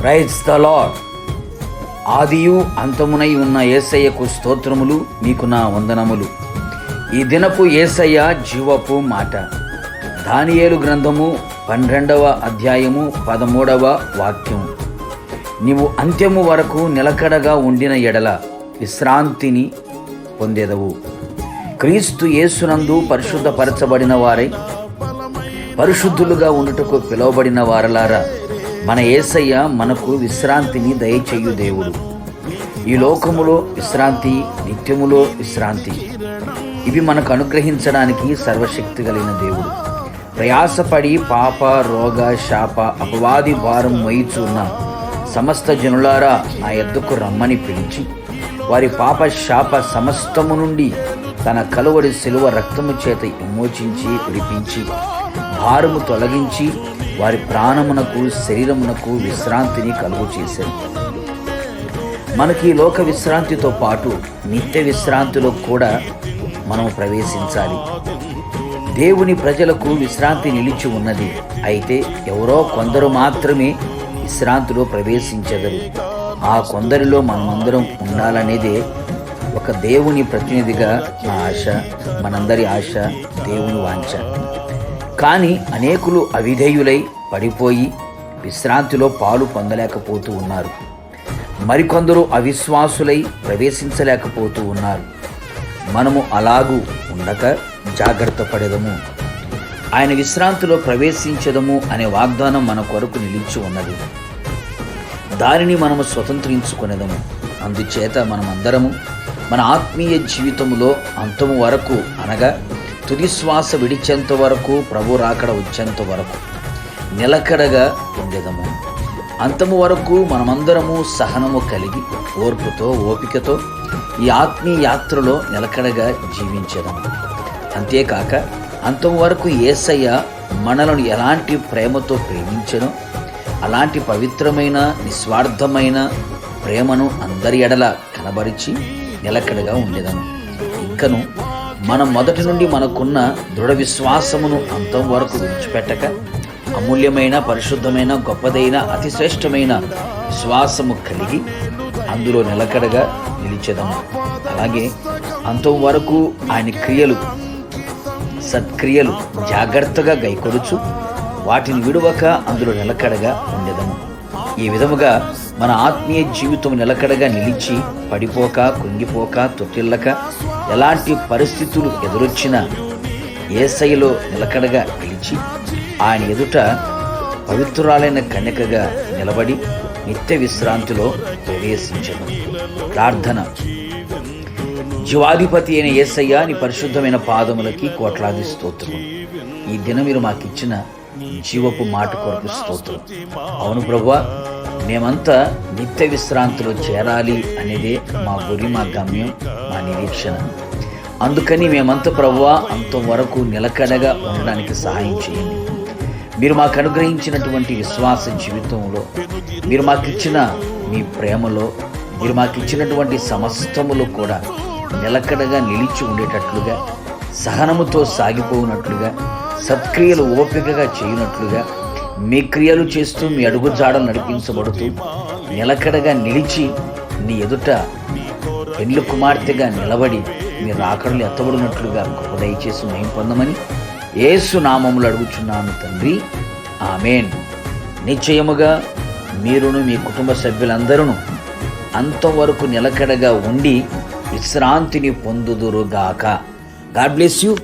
Praise the Lord ఆదియు అంతమునై ఉన్న ఏసయ్యకు స్తోత్రములు మీకు నా వందనములు. ఈ దినపు ఏసయ్య జీవపు మాట. దానియేలు గ్రంథము పన్నెండవ అధ్యాయము పదమూడవ వాక్యం. నీవు అంత్యము వరకు నిలకడగా ఉండిన ఎడల విశ్రాంతిని పొందెదవు. క్రీస్తు యేసునందు పరిశుద్ధపరచబడిన వారై పరిశుద్ధులుగా ఉండుటకు పిలువబడిన వారలారా మన యేసయ్య మనకు విశ్రాంతిని దయచేయు దేవుడు. ఈ లోకములో విశ్రాంతి నిత్యములో విశ్రాంతి. ఇవి మనకు అనుగ్రహించడానికి సర్వశక్తి కలిగిన దేవుడు. ప్రయాసపడి పాప రోగ శాప అపవాది భారం మయిచున్న సమస్త జనులారా నా ఎద్దుకు రమ్మని పిలిచి వారి పాప శాప సమస్తము నుండి తన కలువడి శిలువ రక్తము చేత విమోచించి విడిపించి భారము తొలగించి వారి ప్రాణమునకు శరీరమునకు విశ్రాంతిని కలుగు చేశారు. మనకి లోక విశ్రాంతితో పాటు నిత్య విశ్రాంతిలో కూడా మనం ప్రవేశించాలి. దేవుని ప్రజలకు విశ్రాంతి నిలిచి ఉన్నది. అయితే ఎవరో కొందరు మాత్రమే విశ్రాంతిలో ప్రవేశించగలరు ఆ కొందరిలో మనమందరం ఉండాలనేదే ఒక దేవుని ప్రతినిధిగా నా ఆశ మనందరి ఆశ దేవుని వాంఛ. కానీ అనేకులు అవిధేయులై పడిపోయి విశ్రాంతిలో పాలు పొందలేకపోతూ ఉన్నారు. మరికొందరు అవిశ్వాసులై ప్రవేశించలేకపోతూ ఉన్నారు. మనము అలాగూ ఉండక జాగ్రత్త పడేదము. ఆయన విశ్రాంతిలో ప్రవేశించదము అనే వాగ్దానం మన కొరకు నిలిచి ఉన్నది. దానిని మనము స్వతంత్రించుకునేదము. అందుచేత మనమందరము మన ఆత్మీయ జీవితములో అంతము వరకు అనగా తుదిశ్వాస విడిచేంత వరకు ప్రభు రాకడ వచ్చేంత వరకు. నిలకడగా ఉండేదము. అంతము వరకు మనమందరము సహనము కలిగి ఓర్పుతో ఓపికతో ఈ ఆత్మీయ యాత్రలో నిలకడగా జీవించేదము. అంతేకాక అంతము వరకు ఏసయ్య మనలను ఎలాంటి ప్రేమతో ప్రేమించను అలాంటి పవిత్రమైన నిస్వార్థమైన ప్రేమను అందరి ఎడల కనబరిచి నిలకడగా ఉండేదను ఇంకను మనం మొదటి నుండి మనకున్న దృఢ విశ్వాసమును అంతం వరకు విడిచిపెట్టక అమూల్యమైన పరిశుద్ధమైన గొప్పదైన అతి శ్రేష్టమైన విశ్వాసము కలిగి అందులో నిలకడగా నిలిచేదాము. అలాగే అంతం వరకు ఆయన క్రియలు సత్క్రియలు జాగ్రత్తగా గైకొడుచు వాటిని విడువక అందులో నిలకడగా ఉండేదము. ఈ విధముగా మన ఆత్మీయ జీవితం నిలకడగా నిలిచి పడిపోక కుంగిపోక తొట్టిల్లక ఎలాంటి పరిస్థితులు ఎదురొచ్చినా ఏసైలో నిలకడగా నిలిచి ఆయన ఎదుట పవిత్రురాలైన కన్యకగా నిలబడి నిత్య విశ్రాంతిలో ప్రవేశించను. ప్రార్థన. జీవాధిపతి అయిన ఏసయ్య నీ పరిశుద్ధమైన పాదములకి కోట్లాది స్తోత్రం ఈ దినం మీరు మాకిచ్చిన జీవపు మాట కొరకు స్తోత్రం. అవును ప్రభువా మేమంతా నిత్య విశ్రాంతిలో చేరాలి అనేదే మా గురి మా గమ్యం. నిరీక్షణ. అందుకని మేమంతా ప్రభువా అంతవరకు నిలకడగా ఉండడానికి సహాయం చేయండి. మీరు మాకు అనుగ్రహించినటువంటి విశ్వాస జీవితంలో మీరు మాకు ఇచ్చిన మీ ప్రేమలో మీరు మాకు ఇచ్చినటువంటి కూడా నిలకడగా నిలిచి ఉండేటట్లుగా సహనముతో సాగిపోనట్లుగా సత్క్రియలు ఓపికగా చేయనట్లుగా మీ క్రియలు చేస్తూ మీ అడుగుజాడలు నడిపించబడుతూ నిలకడగా నిలిచి నీ ఎదుట పెండ్లు కుమార్తెగా నిలబడి మీ రాకడలు ఎత్తబడినట్లుగా దయచేసి మేము పొందమని ఏసు నామములు అడుగుచున్నాను తండ్రి. ఆమెన్. నిశ్చయముగా మీరును మీ కుటుంబ సభ్యులందరూ అంతవరకు నిలకడగా ఉండి విశ్రాంతిని పొందుదురుగాక. God bless you.